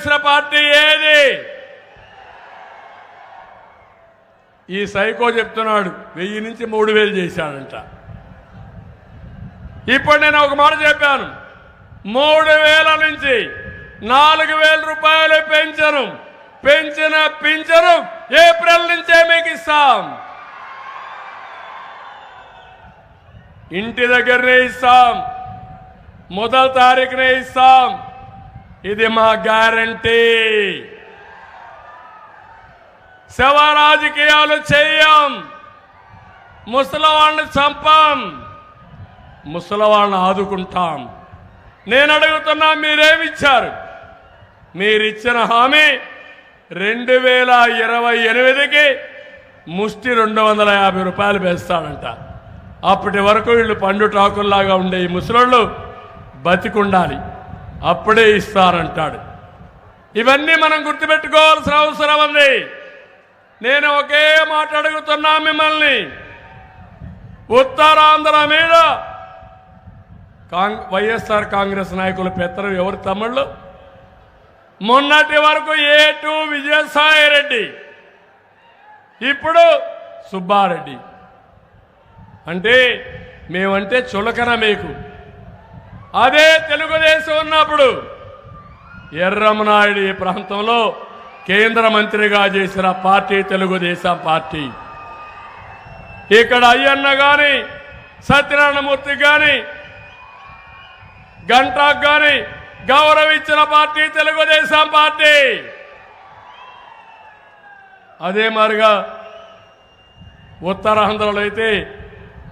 చేసిన పార్టీ ఏది? ఈ సైకో చెప్తున్నాడు వెయ్యి నుంచి మూడు వేలు చేశాడంట. ఇప్పుడు నేను ఒక మాట చెప్పాను. మూడు వేల నుంచి నాలుగు వేల రూపాయలు పెంచను. పెంచిన పింఛను ఏప్రిల్ నుంచే మీకు ఇస్తాం. ఇంటి దగ్గరనే ఇస్తాం. మొదటి తారీఖునే ఇస్తాం. ఇది మా గ్యారంటీ. శవ రాజకీయాలు చేయం. ముసలవాళ్ళని చంపాం. ముసలవాళ్ళని ఆదుకుంటాం. నేను అడుగుతున్నా మీరేమిచ్చారు? మీరిచ్చిన హామీ రెండు వేల ఇరవై ఎనిమిదికి ముష్టి రెండు వందల యాభై రూపాయలు వేస్తాడంట అప్పటి వరకు వీళ్ళు పండు టాకుల్లాగా ఉండే ఈ ముసలోళ్ళు బతికుండాలి. అప్పుడే ఇస్తారంటాడు. ఇవన్నీ మనం గుర్తుపెట్టుకోవాల్సిన అవసరం ఉంది. నేను ఒకే మాట అడుగుతున్నా మిమ్మల్ని. ఉత్తరాంధ్ర మీద కాంగ్ వైఎస్ఆర్ కాంగ్రెస్ నాయకులు పెత్తనం ఎవరు తమ్ముళ్ళు? మొన్నటి వరకు ఏ టూ విజయసాయి రెడ్డి ఇప్పుడు సుబ్బారెడ్డి. అంటే మేమంటే చులకన మీకు. అదే తెలుగుదేశం ఉన్నప్పుడు ఎర్రమనాయుడు ఈ ప్రాంతంలో కేంద్ర మంత్రిగా చేసిన పార్టీ తెలుగుదేశం పార్టీ. ఇక్కడ అయ్యన్న కానీ సత్యనారాయణమూర్తి కానీ గంటాకు కానీ గౌరవించిన పార్టీ తెలుగుదేశం పార్టీ. అదే మారిగా ఉత్తరాంధ్రలో అయితే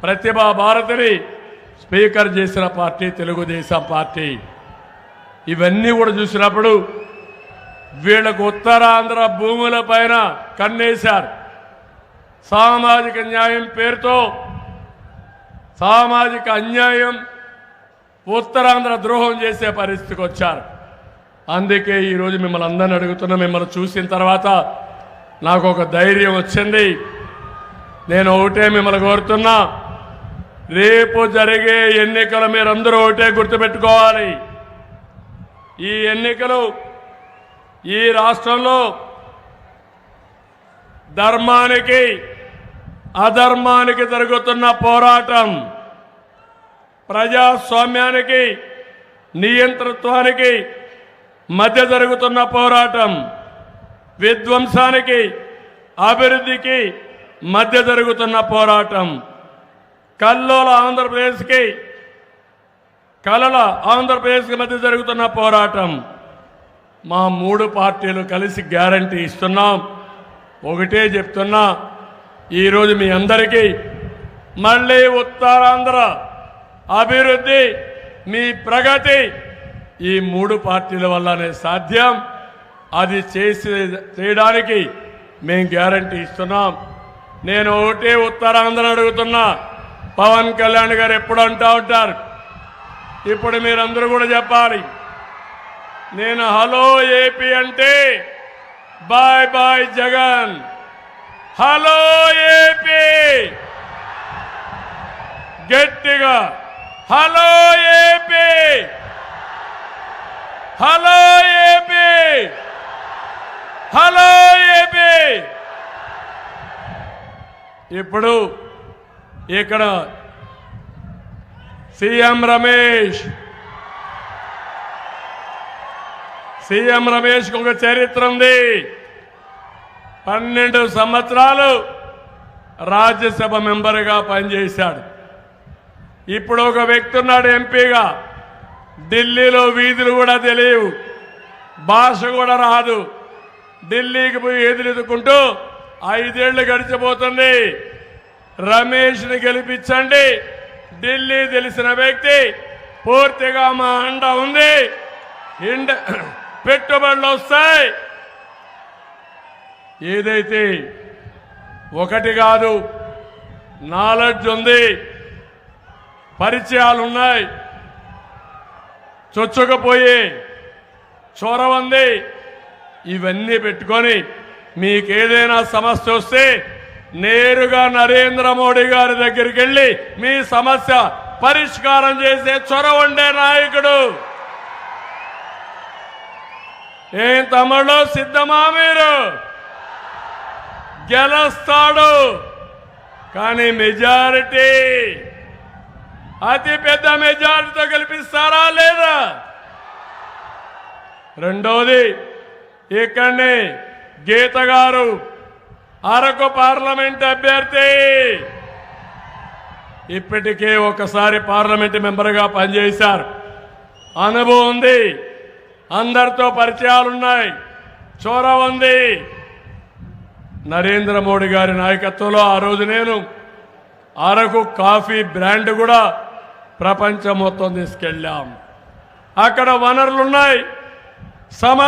ప్రతిభా భారతిని స్పీకర్ చేసిన పార్టీ తెలుగుదేశం పార్టీ. ఇవన్నీ కూడా చూసినప్పుడు వీళ్ళకు ఉత్తరాంధ్ర భూముల పైన కన్నేశారు. సామాజిక న్యాయం పేరుతో సామాజిక అన్యాయం ఉత్తరాంధ్ర ద్రోహం చేసే పరిస్థితికి వచ్చారు. అందుకే ఈరోజు మిమ్మల్ని అందరిని అడుగుతున్నా మిమ్మల్ని చూసిన తర్వాత నాకు ఒక ధైర్యం వచ్చింది. నేను ఒకటే మిమ్మల్ని కోరుతున్నా రేపు జరిగే ఎన్నికలు మీరందరూ ఒకటే గుర్తుపెట్టుకోవాలి. ఈ ఎన్నికలు ఈ రాష్ట్రంలో ధర్మానికి అధర్మానికి జరుగుతున్న పోరాటం ప్రజాస్వామ్యానికి నియంతృత్వానికి మధ్య జరుగుతున్న పోరాటం విధ్వంసానికి అభివృద్ధికి మధ్య జరుగుతున్న పోరాటం. కల్లోల ఆంధ్రప్రదేశ్కి కలల ఆంధ్రప్రదేశ్కి మధ్య జరుగుతున్న పోరాటం మా మూడు పార్టీలు కలిసి గ్యారంటీ ఇస్తున్నాం. ఒకటే చెప్తున్నా ఈరోజు మీ అందరికీ మళ్ళీ ఉత్తరాంధ్ర అభివృద్ధి మీ ప్రగతి ఈ మూడు పార్టీల వల్లనే సాధ్యం. అది చేసి చేయడానికి మేము గ్యారంటీ ఇస్తున్నాం. నేను ఒకటే ఉత్తరాంధ్ర అడుగుతున్నా. పవన్ కళ్యాణ్ గారు ఎప్పుడు అంటూ ఉంటారు. ఇప్పుడు మీరందరూ కూడా చెప్పాలి. నేను హలో ఏపీ అంటే bye bye Jagan. Hello AP. గట్టిగా hello AP. Hello AP. Hello AP. ఇప్పుడు ఇక్కడ సీఎం రమేష్. సీఎం రమేష్కి ఒక చరిత్ర ఉంది. పన్నెండు సంవత్సరాలు రాజ్యసభ మెంబర్గా పనిచేశాడు. ఇప్పుడు ఒక వ్యక్తి ఉన్నాడు ఎంపీగా. ఢిల్లీలో వీధులు కూడా తెలియవు. భాష కూడా రాదు. ఢిల్లీకి పోయి ఎదురెదుకుంటూ ఐదేళ్ళు గడిచిపోతుంది. రమేష్ని గెలిపించండి. ఢిల్లీ తెలిసిన వ్యక్తి పూర్తిగా మా అండ ఉంది. ఇండ పెట్టుబడులు వస్తాయి. ఏదైతే ఒకటి కాదు నాలెడ్జ్ ఉంది. పరిచయాలు ఉన్నాయి. చొచ్చుకపోయి చొరవ ఉంది ఇవన్నీ పెట్టుకొని మీకేదైనా సమస్య వస్తే నేరుగా నరేంద్ర మోడీ గారి దగ్గరికి వెళ్ళి మీ సమస్య పరిష్కారం చేసే చొరవ ఉండే నాయకుడు. ఏం తమ్ముడు సిద్ధమా మీరు? గెలుస్తాడు. కానీ మెజారిటీ అతి పెద్ద మెజారిటీతో గెలిపిస్తారా లేదా? రెండోది ఇక్కడనే గీత గారు అరకు పార్లమెంట్ అభ్యర్థి. ఇప్పటికే ఒకసారి పార్లమెంట్ మెంబర్గా పనిచేశారు. అనుభవం ఉంది. అందరితో పరిచయాలున్నాయి. చోర ఉంది. నరేంద్ర మోడీ గారి నాయకత్వంలో ఆ రోజు నేను అరకు కాఫీ బ్రాండ్ కూడా ప్రపంచం మొత్తం తీసుకెళ్ళాం. అక్కడ వనరులున్నాయి. సమస్య